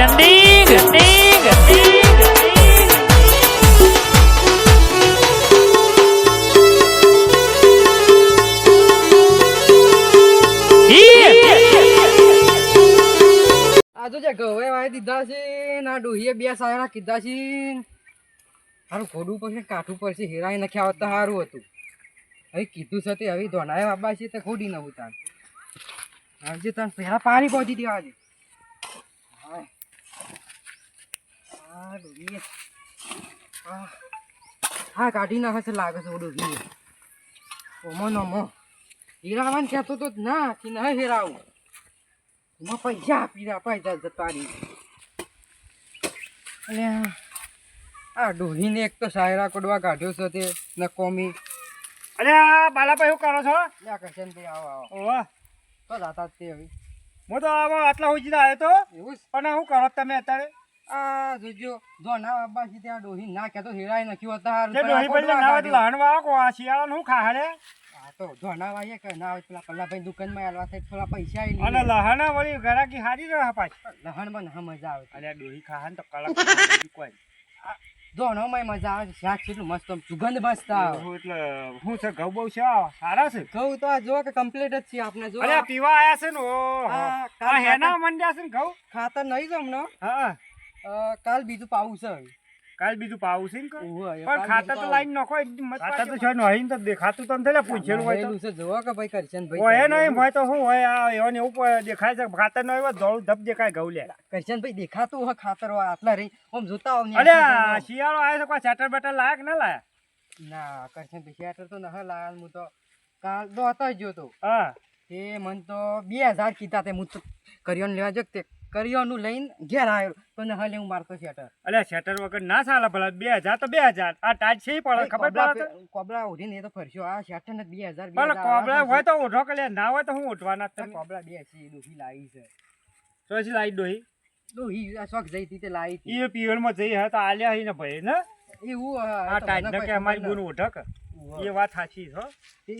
Trending trending આ તો જે ઘવે વાય દીધા છે, ના ડોહીએ બે સાયરા કીધા છે. હારું, ખોડું પડશે, કાઠું પડશે, હેરાઈ નાખ્યા હોત સારું હતું. હવે કીધું છે તે, હવે ધોનાએ બાબા છે તે ખોડી તાન પહેલા પાણી પહોંચી દેવા આજે આ આ હા કાઢી નાખે છે લાગે છે ડોહીએ ઓમો. નમો હીરાવાન કહેતો તો ના કે ના હેરાવું. એમાં પૈસા આપી દે પૈસા જતા રહી અને આ- આ ડોહીને એક તો સાયરા કોડવા કાઢ્યો છે તે નકોમી. અરે આ બાલાભાઈ શું કરો છો? લ્યા કરશનભાઈ આવો આવો. ઓવા તો જાતા જ તે હવે. હું તો આવો આટલા સુધી આવ્યો તો? એવું પણ શું કરો તમે અત્યારે? આ જોજો જો ના બાબા છે ત્યાં ડોહી ના કહેતો હેરાઈ નાખ્યું હતા હારું ડોહી પેલી ના હોય તો કાઢ્યો. લહણ વાળો આ શિયાળાનું શું ખા હલે હા તો જો ના વાઈએ કે ના હોય પેલા પલ્લાભાઈ દુકાનમાં આલવા થાય થોડા પૈસા આઈ અને લહણા વળી ગરાકી હારી રહે પાછી. લહણમાં ના મજા આવે. અરે ડોહી ખા તો કલાક કોઈ. જો નોમાં મજા આવે શાક કેટલું મસ્ત સુગંધ મસ્ત આવે. એટલે શું છે ઘઉં બહુ છે સારા છે? ઘઉં તો આ જો કે કમ્પ્લીટ જ છે આપણે જો અરે પીવા આયા છે ને હેના મંડ્યા છે ને ઘઉં? ખાતર નહીં જમનો હા. કાલ બીજું પાવું છે કાલ બીજું પાવું છે ને એ પણ ખાતર તો લાઈન નાખો ખાતર તો છે નહીં તો દેખાતું તો નથી પૂછેલું હોય તો. જોવા છે જોવો કે ભાઈ કરશનભાઈ હોય નહીં એવું. હોય તો શું હોય આ એવાને એવું દેખાય છે ખાતર નો હોય ધોળું ધબ દેખાય ઘઉં લે. કરશનભાઈ દેખાતું હોય ખાતર હોય આટલા રહી આમ જોતા હોવ અરે. શિયાળો આવે છે કોઈ સેટર બેટર લાયક ના લાયા? ના કરશનભાઈ સેટર તો નહ લાયા હું તો. કાલ તો હતો જ જોતો હા. તે મન તો બે હજાર કીધા તે હું તો ને લેવા જો તે કરિયોનું લઈને ઘેર આવ્યો તો લે હું મારતો શેટર. અલ્યા શેટર વગર ના ચાલે ભલા. બે હજાર તો બે હજાર. આ ટાઈટ છે પડે ખબર પડે? કોબળા ઉઠીને એ તો ફરશો. આ શેટર ને બે હજાર પણ કોબળા હોય તો ઉઠો કે ના હોય તો હું ઓઢવાના તો તમે કોબળા બે છે દુખી લાવી છે. તો છે લાઈ દોહી દોહી આ શોખ જઈ હતી તે લાવી હતી. માં જઈ જઈ હતા આલ્યા હી ને ભાઈ ને? એવું આ તો ટાઈટ ને કે અમારી ગુણ ઓઢક ન. એ વાત સાચી છે હો.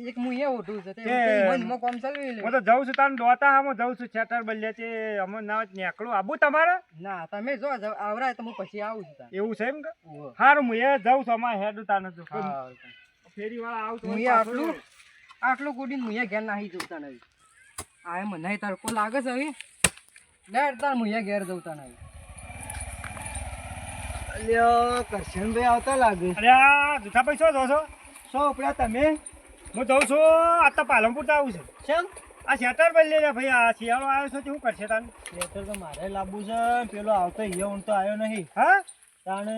એક હું એ ઓઢું છે તે મનમાં કોમ ચાલવી લે હું તો જઉં છું તાન દોતા હામો જઉં છું શટર બલ્યા તે અમે ના નીકળું. આબુ તમારે? ના તમે જો આવરાય તો હું પછી આવું છું એવું છે એમ કે? હારું હું એ જઉં છું અમારે હેડું તાને તો ફેરી વાળા આવું હું આટલું આટલું કુડીને હું ઘેર નાહી જઉં તાર હવે. આ એમ તડકો લાગે છે હવે? લેટ તાર હું ઘેર જઉં તાર હવે. અલ્યો કરશનભાઈ આવતા લાગે. આ જૂઠા પૈસા જો છો? સો ઉપડ્યા તમે. હું જઉં છું આ તો પાલનપુર તો આવું છું. કેમ? આ શેટર બદલે લે ભાઈ આ શિયાળો આવ્યો છે તે શું કરશે તાન લેટર તો મારે લાવવું છે પેલો આવતો ઈયો હું તો આવ્યો નહીં. હા? તાણે?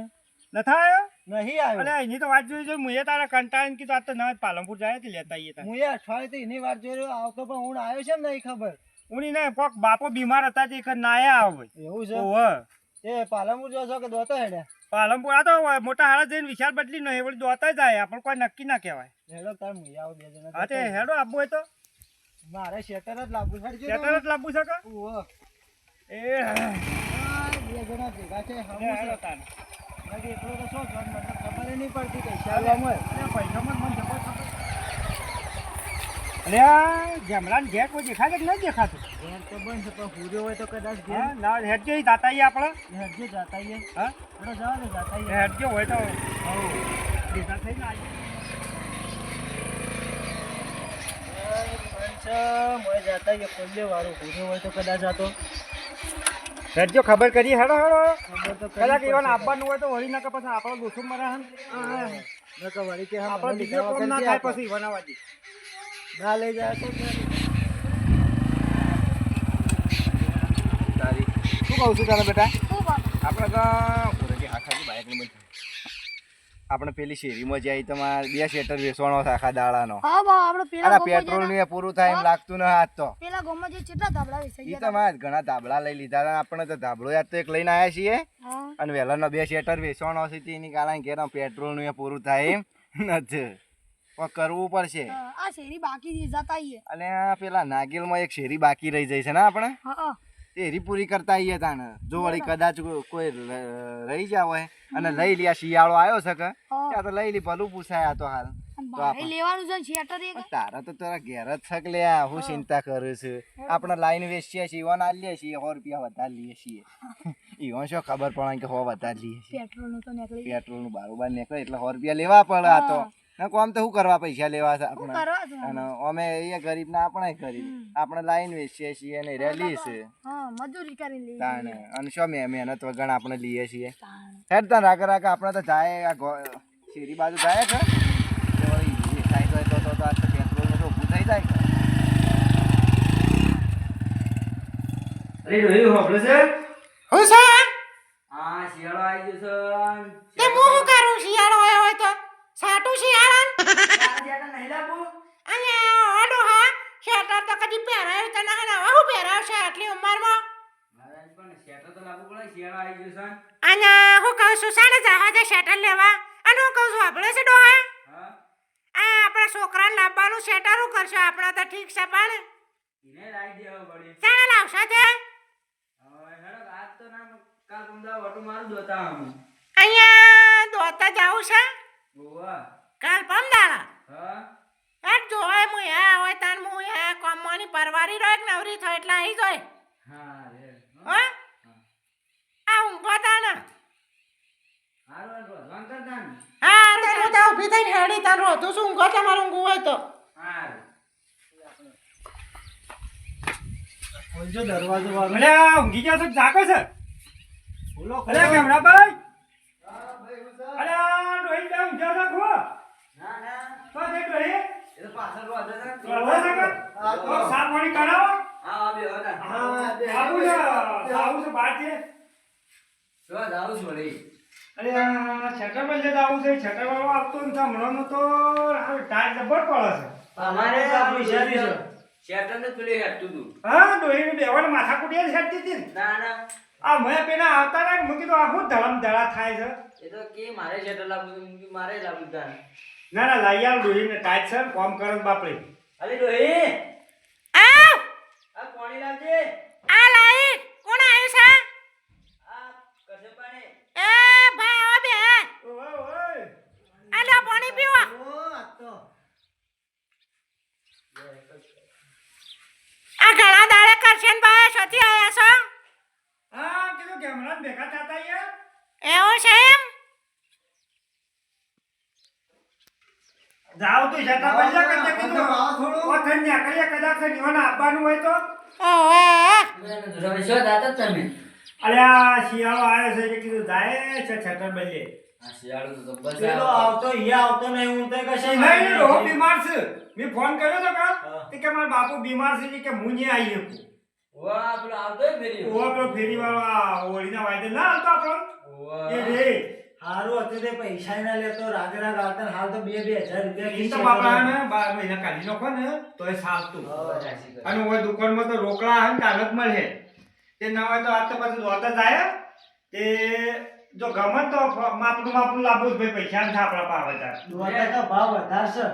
નથા આવ્યો? નહીં અરે એની તો વાત જોઈ છે મુએ તારા કંટાળીને કીધું આ તો ના પાલનપુર જાય હતી લેતા આવીએ તાન હું એ અઠવાડિયે એની વાર જોઈ રહ્યો આવતો પણ હું આવ્યો છે ને નહીં ખબર. ઉની ને કોક બાપો બીમાર હતા તે એક ના આયા આવે એવું છે? એ પાલનપુર જો છો કે દોતો હેડે? પાલનપુર આ તો મોટા હાડા જઈને વિશાળ બદલી નહીં વળી દોતા જાય આપણે કોઈ નક્કી ના કહેવાય. હેડો તાર આવું બે જણા હા તે હેડો આપવું હોય તો. મારે શેટર જ લાવવું છે શેટર જ લાવવું છે કે? ઓહો. એ બે જણા ભેગા છે હમું હેડો તાર. બાકી એટલો તો શું ખબર નહીં પડતી કઈ ચાલવામાં અરે પૈસા મને જબર. અરે આ જમરાન ઘેર કોઈ દેખાય કે નહીં દેખાતું? ઘેર તો બંધ પણ પૂર્યો હોય તો કદાચ ઘેર. ના હેડજો ઈ દાતા આપણે. હેડજો જાતા હા? આપણે જવા ને જાતા આઈએ. હેડજો હોય તો. ભેગા થઈને આવજો. એ બંધ છે, મોય જાતા આઈએ. ખોલ્યો વાળું પૂર્યો હોય તો કદાચ આ તો. હેડજો ખબર કરી હેડો હેડો તો કદાચ એવાને આપવાનું હોય તો વળી નાખે પછી આપણો દોસ્તો મરે હે. નકર વળી કે હા, આપણો મને બીજો કોમ ના થાય પછી બનાવવા દે. ના લઈ જાય તો તારી. શું કહું છું તારા બેટા? આપણે તો આખાથી બાઇકની ની આપણે પેલી શેરીમાં જઈ તમારે બે શેટર વેસવાનો છે આખા દાડાનો. હા બા આપણે પેલા અરે પેટ્રોલ ને પૂરું થાય એમ લાગતું ન હાથ તો. પેલા ગામમાં જે કેટલા ધાબળા વેસાઈ ગયા તો મારે ઘણા ધાબળા લઈ લીધા હતા. આપણે તો ધાબળો યાર તો એક લઈને આવ્યા છીએ. અને વહેલાનો બે શેટર વેસવાનો છે તેની કારણ કે પેટ્રોલનું એ પૂરું થાય એમ નથી. કરવું પડશે. આ શેરી બાકી છે, જતા આઈએ. અને પેલા નાગેલમાં એક શેરી બાકી રહી જાય છે ને આપણે? હા હા. તે રી પૂરી કરતા આઈએ તાને જો વળી કદાચ કોઈ રહી ગયા હોય. અને લઈ લ્યા શિયાળો આવ્યો છે કે? ત્યાં તો લઈ લી ભલું પૂછાય આ તો હાલ. લેવાનું છે તારા તો તારા ઘેર જ થક લ્યા હું ચિંતા કરું છું. આપણે લાઈન વેચીએ છીએ ઈવન આલીએ છીએ સો રૂપિયા વધારે લઈએ છીએ. ઈવન શું ખબર પડે કે હો વધારે લઈએ પેટ્રોલનું તો નીકળી પેટ્રોલનું બારોબાર નીકળે એટલે સો રૂપિયા લેવા પડે આ તો. કોમ તો શું કરવા પૈસા લેવા છે આપણે? અને અમે એ ગરીબ ના આપણે ગરીબ. આપણે લાઈન વેચીએ છીએ ને રેલી છે મજૂરી તાણે. અને શું મેં મહેનત વગર આપણે લઈએ છીએ. હેડ તાન રાગે રાગે આપણે તો જાય આ શેરી બાજુ જાય છે. તો થાય તો તો તો તો તો ઊભું થઈ જાય. અરે રોહિત હોભળે છે? હું છે? હા શિયાળો આવી ગયો તે હું કરું? શિયાળો આવ્યો હોય તો સાટું શિયાળા અને ઓડો હા શેટર તો કદી પહેરાયું તો ના હવે હું પહેરાવશે આટલી ઉંમરમાં. અને હું કહું છું સાને જવા દે શેટર લેવા. અને હું કહું છું આપણે છે ડોહા? આ આપણા છોકરાને લાવવાનું શેટર હું કરશો આપણા તો ઠીક છે પણ. ચાલે લાવશો તે? અહીંયા દોતા જાવું છે? કાલ પમદાડા એક જોય મુ હે હોય તાન મુ હે કોમોની પરવારી રહ્યો એક નવરી થયો એટલે અહીં જોય હા આ ઊંઘો તાને હા તે હું ત્યાં ઊભી થઈને હેડી તાન રોતું છું ઊંઘો તમારે ઊંઘું હોય તો? હા આ ઊંઘી ગયા છો? જાગો છે? અલે કેમરાભાઈ? અલે આ ડોહી બે ઊંઘ્યા છો ખો તો તે ડોહી કે તો. આવું છે આવું છે બાર છે. અરે આ આવું છે છઠ્ઠામાં આવતો ને તો હમણાંનો તો આ પડે છે. હા ડોહીને બેવાને માથા કુટીએ જ હેડતી હતી ને. આ મેં પેલા આવતા ને મૂકી તો આખું ધડમ ધડા થાય છે? ના ના લઈ આવ ડોહીને ટાઈટ છે કોમ કરન બાપડી. બાપડે આવ! આ લાઈ. કોણ આવ્યું છે? એ ભાઈ આવો બે ઓય ઓય આ લો પાણી પીવો આ ઘણા દાડે કરશે ને ભાઈ સતી આયા છો? હા કીધું કેમરા ભેગા થતા યાર એવો છે એમ? જાવ તો જતા પહેલા કરતા કીધું. ઓથન ન્યા કદાચ જીવન આપવાનું હોય તો. ઓવે અરે આ શિયાળો આવ્યો છે કે કીધું જાય છે છટર બલ્લે નહીં ને ડોહો બીમાર છે. મેં ફોન કર્યો તો કે મારા બાપુ બીમાર છે કે હું નહીં આવી શકું. ઓવા પેલો ફેરી વાળો. આ હોળીના વાયદે ના આવતો આપણો. એ રે. હારું હતું તે પૈસા ના લેતો રાગે રાગ આવતા હાલ તો બે બે હજાર રૂપિયા તો બાપા ને બાર મહિના કાઢી નાખો ને તો એ સાલતું અને ઓય દુકાનમાં તો રોકડા આવે ને કાગળ મળે. તે ના હોય તો આજ તો પછી દોડતા જાય તે જો ગમે તો માપનું માપનું લાભ જ ભાઈ પૈસા ને આપણા પાવે તાર. દોડતા તો ભાવ વધારશે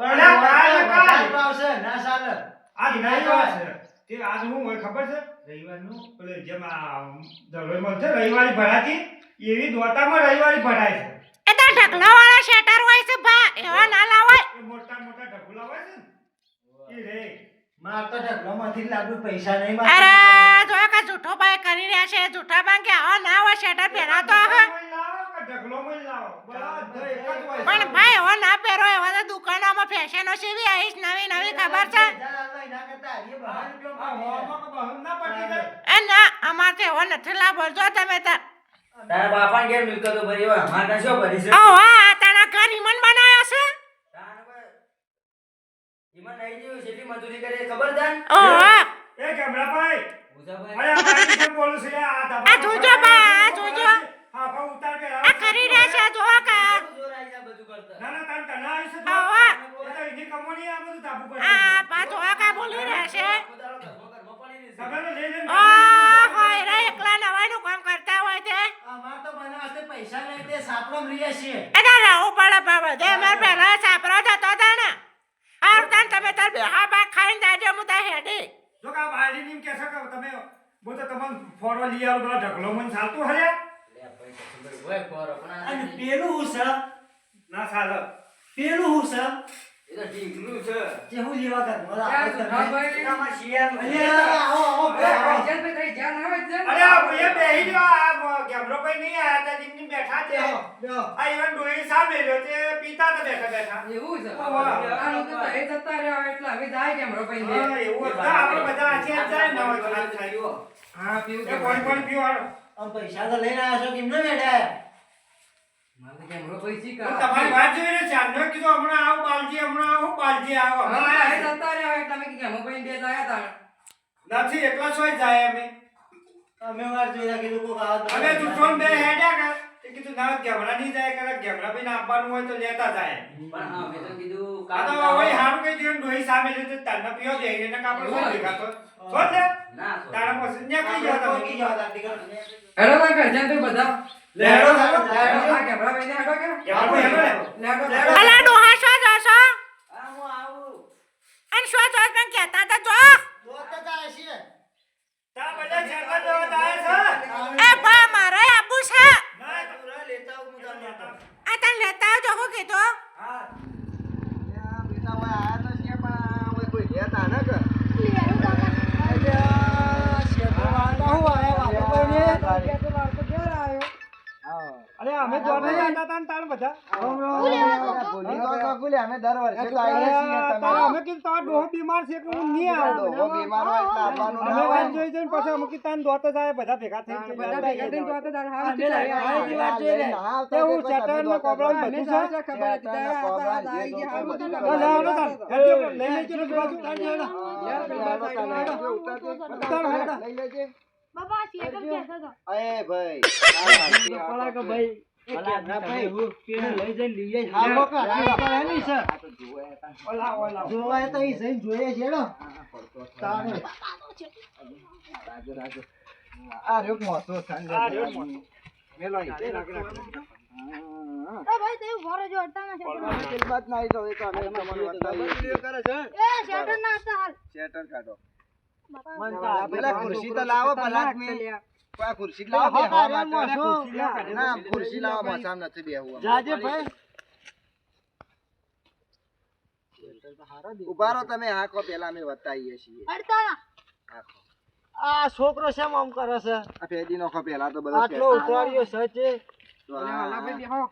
અરે પણ કાલ પણ કાલ. વધારે ભાવશે ના ચાલે આજ રવિવાર છે. તે આજ હું હોય ખબર છે? રવિવારનું પેલે જેમ આ દરરોજ છે રવિવારી ભરાતી એવી દોતામાં રવિવારી ભરાય છે. એ તો ઢગલો વાળા શેટર હોય છે ભા એવા ના લાવાય. એ મોટા મોટા ઢગલા હોય છે એ રે. માર તો ઢગલોમાંથી લાગુ પૈસા નહીં અરે જો કે જૂઠો ભાઈ કરી રહ્યા છે જૂઠા બાંગે આવા ના હોય શેટર પહેરાતો હે પણ ભાઈ એવો ના પહેરો એવા તો દુકાનોમાં ફેશનો સીવી આવીશ નવી નવી ખબર છે? ના એ ના અમાર તો એવો નથી લાભ. ભરજો તમે તાર તારા બાપા ઘેર મિલકતો ભરી હોય? અમારે શું ભરી છે? ઓ વાહ તારા ઘર ઈમન બનાવ્યો છે? ઈમન નહીં જોયું કેટલી મજૂરી કરે ખબર છે ઓ હા. એ કેમરા ભાઈ મુજા આ બાકી છે બોલું છે આ ધબા- આ જોજો બા, આ જોજો. હા પણ ઉતાર કે આ કરી રહ્યા છે જો કે જોર આવી જાય બધું કરતા ના ના તાર તને આવી છે તો આ વાહ. એ તો એની કમાણી આ બધું તાબુ કરે આ પાછો આ કા બોલી રહ્યા છે પોતાનો ઘરમાં ઘરમાં પડી રહી છે. સગળને લઈ લઈને ઓ હોય રે એકલા નવાઈનું કામ કરતા હોય તે અમાર તો બનાવવા તે પૈસા લઈ તે સાપડમ રહ્યા છીએ એ તાર રહેવું પડે બાબા દે માર પહેલા સાપરો જતો હતા ને હાર તાન તમે તાર બેહા બા ખાઈને જાજો હું તાર હેડી. જો કે એમ કહેશે કે તમે બોલો તમને ફોરવા લઈ આવો તો ઢગલો મને ચાલતું હર્યા લે ભાઈ, અને પેલું હું સર ના ચાલે પેલું હું છે? તો ઢીંગલું છે. હું લેવા આવો આવો જાન આવે. છે? અરે આ બેહી નહીં આયા તા બેઠા છે? બેહો, બેહો. આ ઈવન ડોહી સામે રહ્યો તે પીતા હતા બેઠા બેઠા. એવું છે? આ લોકો તો એ જતા રહ્યા એટલે હવે જાય હા, એવું હતું. આપણે બધા આથી જ જાય ને હવે થાય. હા પીવું કોણ કોણ આમ પૈસા તો લઈને આવ્યા છો કેમ ન બેઠા? મારે કેમ રો ભાઈ તમારી વાત જોઈને ચાંદનો કીધું હમણાં આવું બાલજી હમણાં આવું બાલજી આવો. હા, એ જતા રહ્યા એટલે અમે કેમ રો બે જાય તા નથી એકલા સોય જાય અમે. અમે વાર જોયા કીધું કોક આવો તો અમે જૂઠો બે હેડ્યા કર. તે કીધું ના ગેમડા નહીં જાય કરે. ગેમડા ભાઈને આપવાનું હોય તો લેતા જાય. તો હારું કઈ જીવન ડોહી સામે દે એને કાપડ કોઈ દેખાતો છોડ દે તારા પછી ન્યા કઈ કોઈ જવા. હેડો ના કરજન તો બધા. આ ભાઈ ને કે હેડો લેડો લેડો. અલા ડોહા શો જશો હા, હું આવું. અને શો જોશ પણ કહેતા હતા જો તા હશે. તા બધા જાય છે. એ બા મારે આબુ છે. ના તું લેતા હું તને લેતા આ તને લેતા આવજો હું કીધું. બેટા આયા તો છે પણ હવે કોઈ લેતા ન કર અરે અમે જોડે જતા હતા ને તાર બધા કાકુલી, અમે દર વર્ષે તો આવીએ છીએ તમે. અમે કીધું તો ડોહો બીમાર છે કે હું નહીં આવું ડોહો બીમાર હોય એટલે આવવાનું અમે વાત જોઈ જઈને પછી અમે કીધું તાન દોતા જાય બધા ભેગા થઈ બધા ભેગા થઈ દોતા જાય હા અમે. લાવી વાત જોઈ લે. તે હું ચટણ ને કોબળા ને બધું છે ખબર હતી તારે કોબળા આવી ગયા હારું. તો લે તાન. હેડજો લઈ લેજો બાજુ તાન. યાર, સાઈડમાં હેડો. ઉતાર. લઈ લેજે. બાબા શેકર કહેતો હતો અય ભાઈ આ હાથી આ મોકા, આ તો જુએ તા. તાણે. રાજુ, રાજુ. આ રહ્યો મોસો સંગ. આ રહ્યો મોસો. મેલો અહીં. એ ભાઈ તે ઊભો રહેજો અડતા ના શેટર પેલી વાત ના આવી તો હવે તો અમે તમારી બતાવીએ. એ શેટર ના હતા હાલ. શેટર કાઢો. પેલા ખુરશી તો લાવો પલાટ મેં. આ ખુરશી લાવો ના ખુરશી લાવો મોસામ નથી બેહવું. અમારે. ઊભા રહો તમે હાકો પેલા અમે બતાવીએ છીએ. અડતા ના હાકો. આ છોકરો શેમ આમ કરે છે? આ ફેદી નોખો પેલા તો બધો આટલો ઉતાર્યો છે તે તો આ-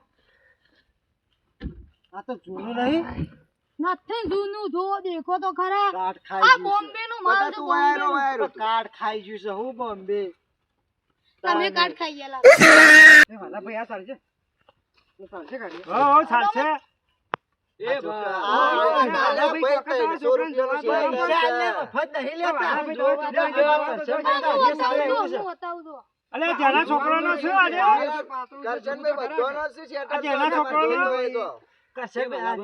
આ તો જૂનું નહીં? નથી જૂનું જો દેખો તો ખરા. આ બોમ્બે નું માલ છે વાયરો વાયરો. કાટ ખાઈ ગયું છે હું બોમ્બે. તમે કાટ ખાઈ ગયેલા. એ વાલા ભાઈ આ ચાલશે એ ચાલશે કાઢી. હો હો એ ભાઈ ભાઈ છે. ભાઈ, ભાઈ, ભાઈ, ભાઈ, સારું છે. બતાવું તો. અલે જેના છોકરાનો શું આજે? કરશનભાઈ બધાનો શું જેના છોકરાનો? આ છે છે. આ.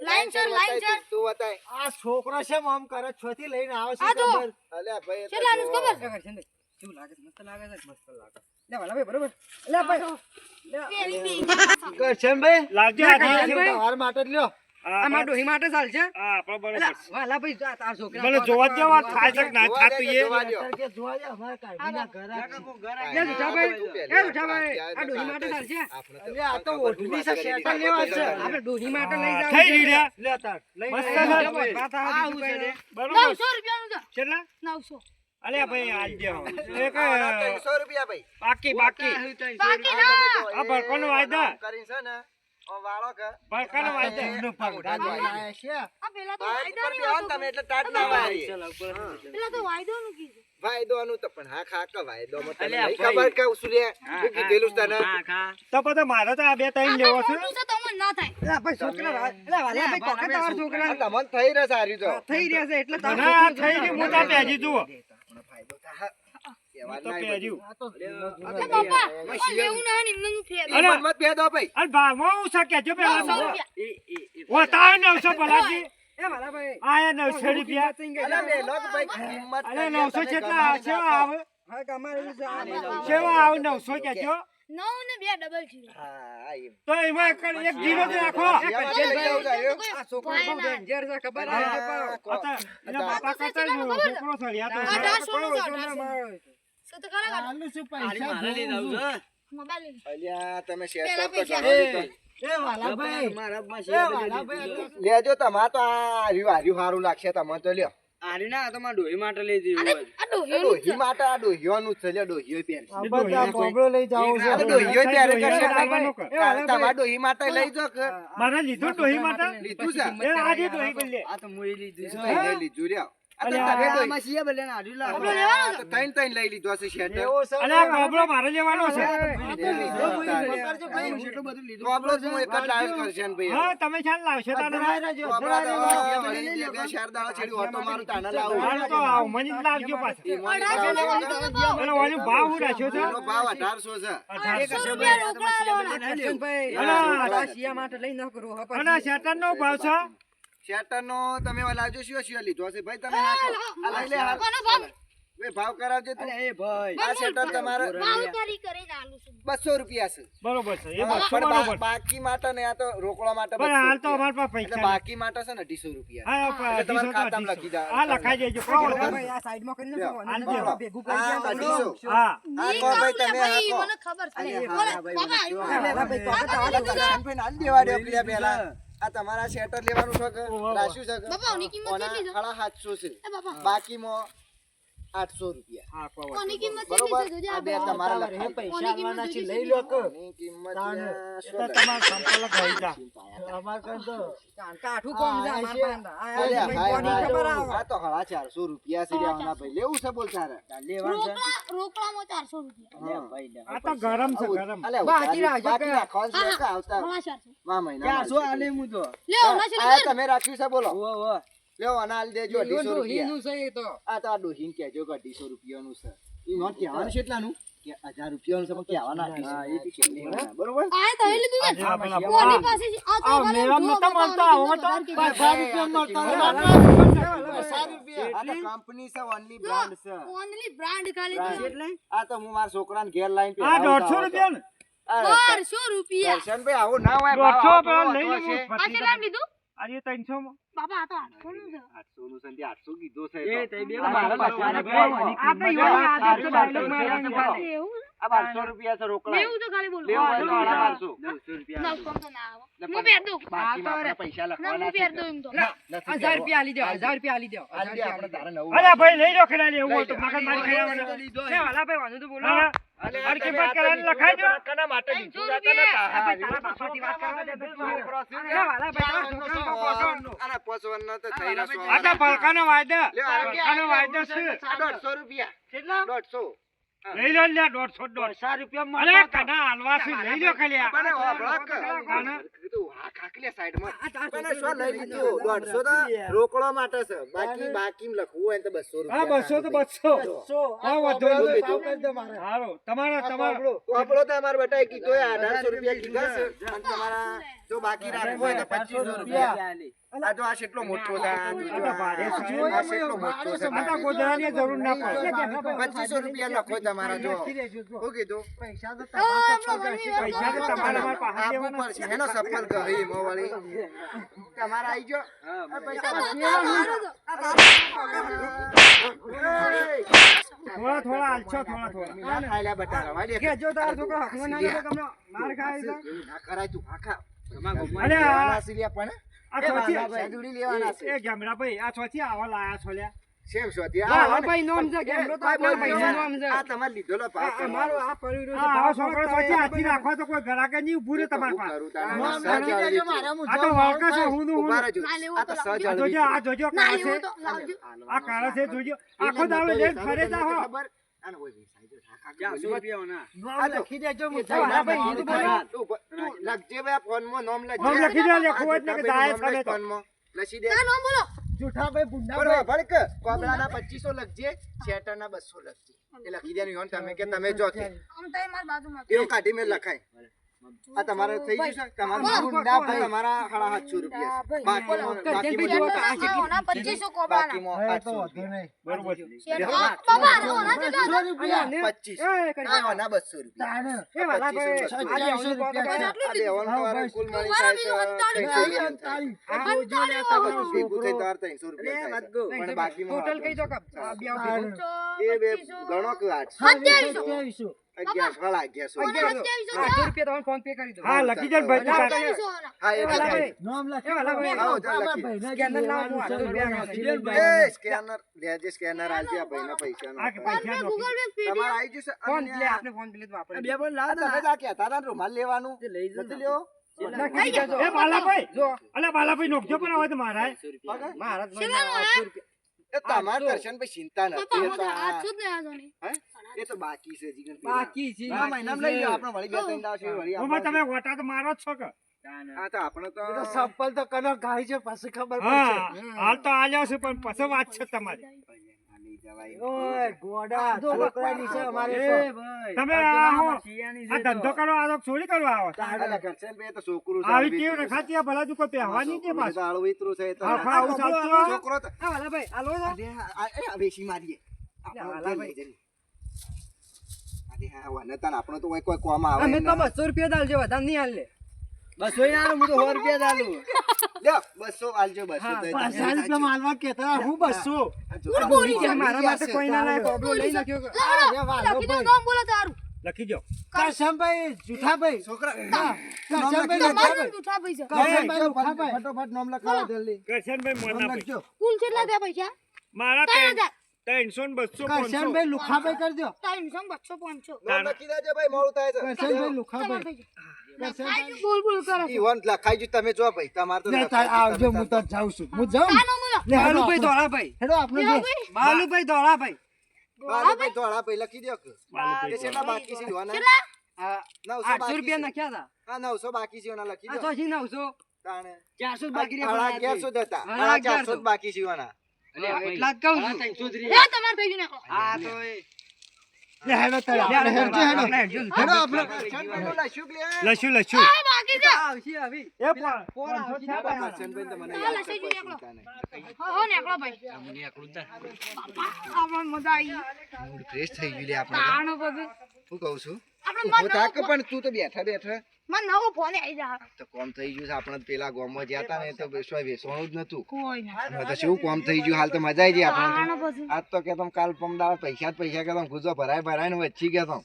Line line. આ છોકરો શેમ આમ કરે છોથી લઈને આવે છે આ ભાઈ. ખબર? એ કરજણભાઈ, કેવું લાગે છે? મસ્ત લાગે છે? મસ્ત લાગે. લે વાલા ભાઈ, બરોબર? લે ભાઈ. પેલી બી. કરશનભાઈ લાવજો ના, આજે માટે લ્યો આ ડોહી માટે ચાલશે હા આપણે બરોબર વાલા ભાઈ જો આ છોકરા મને જોવા જ દેવા થાય છે ના થાતું એ. કે જોવા દે અમારા કાઢીના ઘર આ છે. લે જુઠાભાઈ એ જુઠાભાઈ આ ડોહી માટે ચાલશે આપણે આ તો ઓઢણી છે શેટર લેવા છે. આપણે ડોહી માટે લઈ જાવ થઈ રહ્યા લે. તાર લઈને મસ્ત. છે. વાત આ બીજું કઈ બરોબર. નવસો રૂપિયાનું છે. કેટલા નવસો. અલે ભાઈ આજ દે એક આના ત્રણસો રૂપિયા ભાઈ. બાકી બાકી. બાકી ના આ ભડકોનો વાયદા. આમ છે ને તમે મારે તો આ બે ત્રણ લેવો છે. છે ના થાય. ભાઈ છોકરા એટલે વાલા ભાઈ કોકે તમારા છોકરા તમને થઈ રહે સારી તો. થઈ રહ્યા છે એટલે તારા ના થઈ ગયું હું તો પહેરી જુઓ. ફાયદો થાય. નવસો પેલા રૂપિયા વતાવે નવસો કેટલા આવે કેજો નવ ને બે ડબલ છે તો એમાં એક એક જીરો જ રાખો ખબર બાપા કરતા છોકરો તો છે. મારો. ખરા. આલુ પૈસા જોઉં છું. મોબાઈલ અલ્યા તમે શેર પેલા કરતો પૈસા. જાણો છો. એ વાલાભાઈ. એ લેજો તમારે તો આ હાર્યું હાર્યું સારું લાગશે તમે તો લ્યો. અરે, આ ડોહીનું જ ડોહી માટે આ ડોહીઓનું છે લ્યો ડોહીઓ પહેરશે બધા બોબડો લઈ જાઓ આ તો ડોહીઓ પહેરે કરશે લાવવાનું કર. તારે તમારે ડોહી માટે લઈ જો કે? લીધું ડોહી માટે? લીધું છે. એ આજે ડોહી લે. લઈ આ તો લઈ લીધો ભાવ અઢારસો છે. માટે લઈ ન કરો પછી. નો ભાવ છે? શેટર નો તમે લાવજો શું શું લીધો હશે ભાઈ તમે લઈ લે? બે ભાવ કરાવજો તું એ ભાઈ આ શેટર તમારે ભાવ કરી કરી આલું છું. 200 રૂપિયા છે બરોબર છે એ બરોબર બાકી માટે ને આ તો રોકડા માટે પણ હાલ તો અમાર પાસે પૈસા એટલે બાકી માટે છે ને 250 રૂપિયા હા એટલે તમારા ખાતામાં લખી દો. આ લખાઈ દેજો ભાઈ, આ સાઈડમાં કરીને લ્યો, નાખો. હાલ અને દો. ભેગું કરી આ દો. હા આ ઈ ભાઈ તમે. મને ખબર છે. ભાઈ, ભાઈ, તો આ તો બાબા, આ ભાઈ, હાલ દેવા દો પેલા પહેલા. આ તમારા શેટર લેવાનું છે કે રાખ્યું છે કે? બાપા ઓની કિંમત કેટલી છે? સાડા સાતસો છે એ બાબા, બાકીમાં આઠસો રૂપિયા. કોની કિંમત છે? તમારા પૈસા કોની છે લઈ લો કિંમત તો. તમારા સંપર્ક થઈ જા અમાર કણ તો કાઠું કોમ છે ભાઈ હાય, કોની હાય. ખબર આ તો હળા ચારસો રૂપિયા છે લેવાના ભાઈ. લેવું છે બોલ તારે? રોકડા રોકડામાં ચારસો રૂપિયા. આ તો ગરમ છે ગરમ. બાકી રાખજો બાકી કે- છે આવતા હમણાં ચારસો. મા મહિના લ્યો હમણાં છે આ તમે રાખ્યું છે બોલો. લ્યો આના હાલ દેજો અઢીસો રૂપિયા. છે તો. આ તો આ ડોહીને કહેજો કે અઢીસો રૂપિયાનું છે. ઈ નોટ કહેવાનું છે એટલાનું કે હજાર રૂપિયાનું છે પણ કહેવાના અઢીસો બરોબર? આ તો એ લીધું ને. કોની પાસે આ તો આ ખાલી મેળામાં જો નતા મળતા, બાબા, તો આની રૂપિયા મળતા રૂપિયા. કંપની છે ઓનલી બ્રાન્ડ છે. ઓનલી બ્રાન્ડ ખાલી Brand. આ તો હું મારા છોકરાને ઘેર લાઈન આ દોઢસો રૂપિયા ને? બારસો રૂપિયા. દર્શનભાઈ આવું ના હોય ભાવ દોઢસો આવો પેલા થોડો લઈ લેવું લીધું આજે ત્રણસો માં બાબા આ તો આઠસો નું છે આઠસો નું તે આઠસો કીધો છે? બારસો રૂપિયા. છે. એવું રૂપિયા રોકડા. લેવું તો ખાલી બોલો. લેવું બારસો. આપણે પૈસા લખવાના હજાર. રૂપિયા આલી દો હજાર રૂપિયા આલી દો રૂપિયા અરે ભાઈ લઈ લો ખેલાડી એવું હોય તો. મગજ મારી દો. છે વાલા ભાઈ વાંધો તો બોલો. લીધું લખાઈ દો. તું. થઈ રહ્યો આ તો ભલકાનો વાયદો. ભલકાનો વાયદો છે લઈ લો લ્યા દોઢસો દોઢસો. કના હાલવા છે લઈ લો ખાલી રોકડો માટે છે. બાકી બાકી લખવું હોય તો બસો હા રૂપિયા બસો તો બસો. હા વધુ તમારા તમારો. તો અમારા બેટાએ કીધું અઢારસો રૂપિયા કીધા છે. તમારા જો બાકી રાખવું હોય તો પચીસો રૂપિયા. આ જો આ કેટલો મોટો પચીસો રૂપિયા. લખો તમારા જો. શું કીધું? પૈસા તો પૈસા તો તમારા પડશે એનો સફળ ગઈ મોવાળી. તમારા આવી ગયો થોડા થોડા હાલશો થોડા થોડા. ના ખાયલા બટાકા જો તારા છોકરા હાથમાં ના માર ખાય કરાય તું આખા આખો દાડો નતો ફરે તને હો. ખબર? જો. લખી દેજો ના, તો લખજે આ ફોનમાં નામ લખજે. નામ લખી દે, કે સામે તો. ફોનમાં. લખી દે. ના નામ બોલો ભડક. કોબલાના 2500 લખજે, શેટરના 200 લખજે. એ લખી ઈવન તમે કે તમે જો આમ તો એ બાજુમાં એવું કાઢી મેં લખાય આ તમારે થઈ ગયું છે? તમારા ગુંડા ભાઈ તમારા 750 રૂપિયા છે. બાકી બાકી 2500 કોબાના રૂપિયા એ બે બે ગણો રૂમાલ લેવાનું. લઈ લેવો? લ્યો બાલાભાઈ. જો. અલા બાલાભાઈ નોખજો પણ આવે તો મારા મહારાજ? એ તમારે દર્શન પછી ચિંતા નથી. એ તો આ- બાકી છે બાકી છે આ લઈ લો આપણે વળી બે ત્રણ દાવ વળી તમે વટાત તો મારો જ છો કે? આ તો આપણે તો સફળ તો કનો ખાય છે પછી ખબર પડશે. હાલ તો આલ્યો છે પણ પછી વાત છે તમારી. તમે આ આ ધંધો કરો આ ચોરી આવો. છોકરું આવી કેવું છે. ભલા પહેવાની છે છે પાછું? છે આવું. છોકરો ભાઈ, મારીએ. આપણો તો કોઈ કોઈ કોમ આવે અમે તો. બસો રૂપિયા દાલજો વધારે નહીં હાલ. લે બસો હું તો સો રૂપિયા દાલું લ્યો, બસો આલજો, બસો. હા, તો એ પાછા તમે રૂપિયા માલવા કેતા હું બસો. જો- મારા માટે કોઈ ના લાયક ઓબલો લઈ નાખ્યો અરે વાલો લખી દો, નામ બોલો તારું. લખી જો કરશનભાઈ જુઠાભાઈ છોકરા કરશનભાઈ તમારું જુઠાભાઈ જૂઠા પૈસા. જુઠાભાઈ ફટોફટ નામ લખાવો જલ્દી. કરશનભાઈ મોના ભાઈ કુલ કેટલા થયા પૈસા? મારા. ત્રણસો ને બસો કરશનભાઈ લુખાભાઈ કરજો ત્રણસો ને બસો પાંચસો. નામ દેજો ભાઈ મોડું થાય છે. કરશનભાઈ લુખાભાઈ. નવસો બાકી રૂપિયા છે. નાખ્યા હતા? હા નવસો બાકી છે એના લખી આ દો તો છે. નવસો તાણે ચારસો. ચારસો બાકી છે. એટલા જ કહું છું લે, તમારે થઈ ગયું ને. આ તો એ લે હેડો તાર આપણે હેડજો હેડો હેડો આપણે કરશનભાઈનું લખ્યું કે લે? લસ્યું લસ્યું આ બાકી છે. આવશે આવી એ પણ આવશે હા, તો મને હા, યાદ છે, લખી કોઈ દીધું ચિંતા નહીં. હો, હો, નેકળો ભાઈ. બાપા, આપણને મજા આવી. ફ્રેશ થઈ ગયું લે આપણે તાણો પછી. હું કહું છું થાક પણ તું તો બેઠા બેઠા. મને નવો ફોન આવી જા તો કોમ થઈ ગયું છે. આપણે પેલા ગામમાં જ્યાં હતા ને તો બેસવા બેસવાનું જ નતું કોઈ તો શું કોમ થઈ ગયું? હાલ તો મજા આવી ગઈ આપણે તાણો આજ તો કે તમ કાલ પમદાળ પૈસા જ પૈસા કે તમ ગુજો ભરાય ભરાય ને વચ્ચી ગયા તમ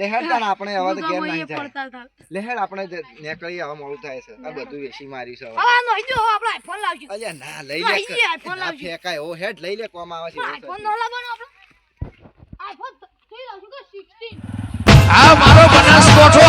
લેહેડ તાન આપણે હવે તો ઘેર નહીં પડતા લેહેડ આપણે નીકળી હવે મોડું થાય છે. આ બધું વેચી મારીશું હવે. હવે આનો જો આપણે આઈફોન લાવજો અલ્યા ના લઈ લે આઈફોન લાવજો. ફેંકાય. ઓ હેડ લઈ લે કોમ આવે છે. આઈફોન નો લાવવાનો આપણે? આઈફોન થઈ લાવશું કે 16 આ મારો બનાસકોઠો